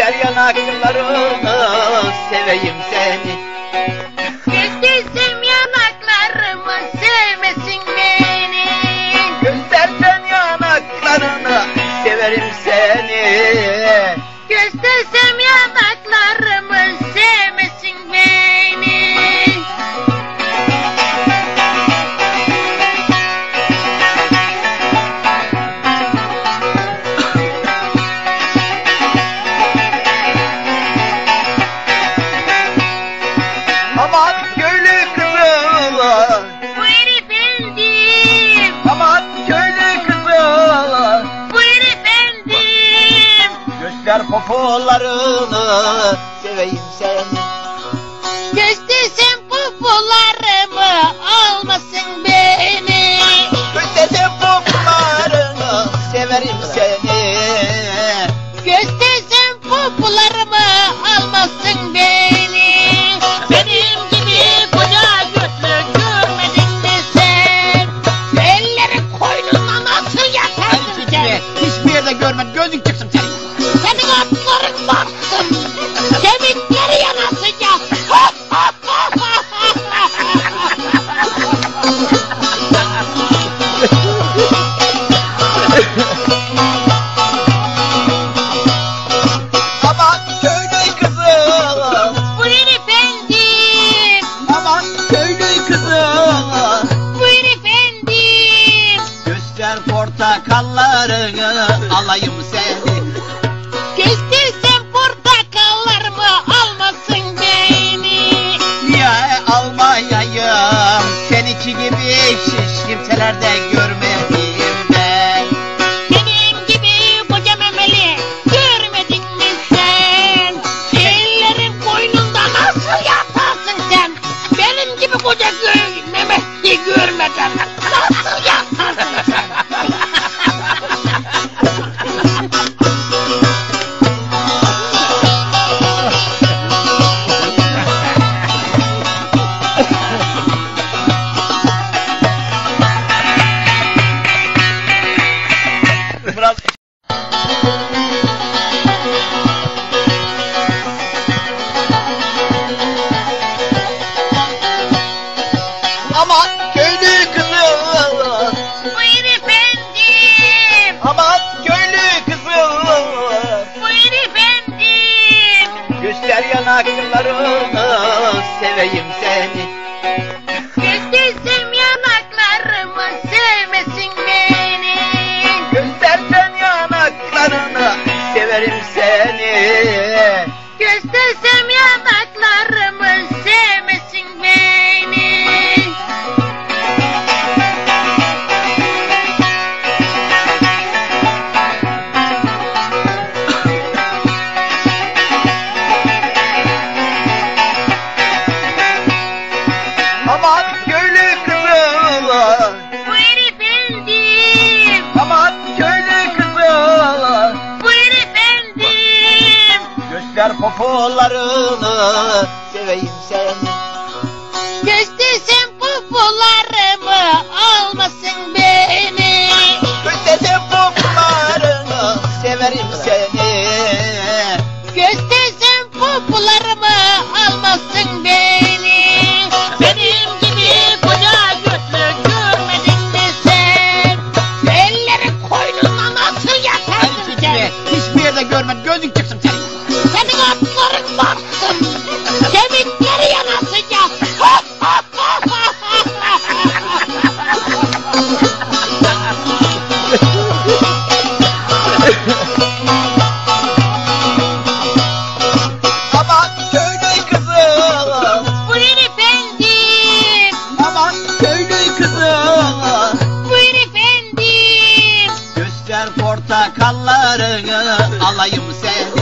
güzel yanaklarını seveyim seni. Popolarını seveyim seni. Göstersem popolarımı almasın beni. Göstersen popolarını severim seni. Göstersem popolarımı almasın beni. Benim portakallarını alayım seni Göstersem portakallarımı almasın beni. Niye almayayım Seninki gibi şiş kimselerde görmedim ben Benim gibi koca memeli görmedin mi sen? Ellerin koynunda nasıl yatarsın sen? Benim gibi koca memeli görmeden Biraz Aman köylü kızı Buyur efendim. Aman köylü kızı Buyur efendim. Göster yanaklarını seveyim seni popolarını seveyim seni Göstersem popolarımı almasın beni. Göstersen popolarını severim seni Göstersem popolarımı almasın beni. Benim Aman köylü kızı Buyur efendim. Aman köylü kızı Buyur efendim. Göster portakallarını alayım seni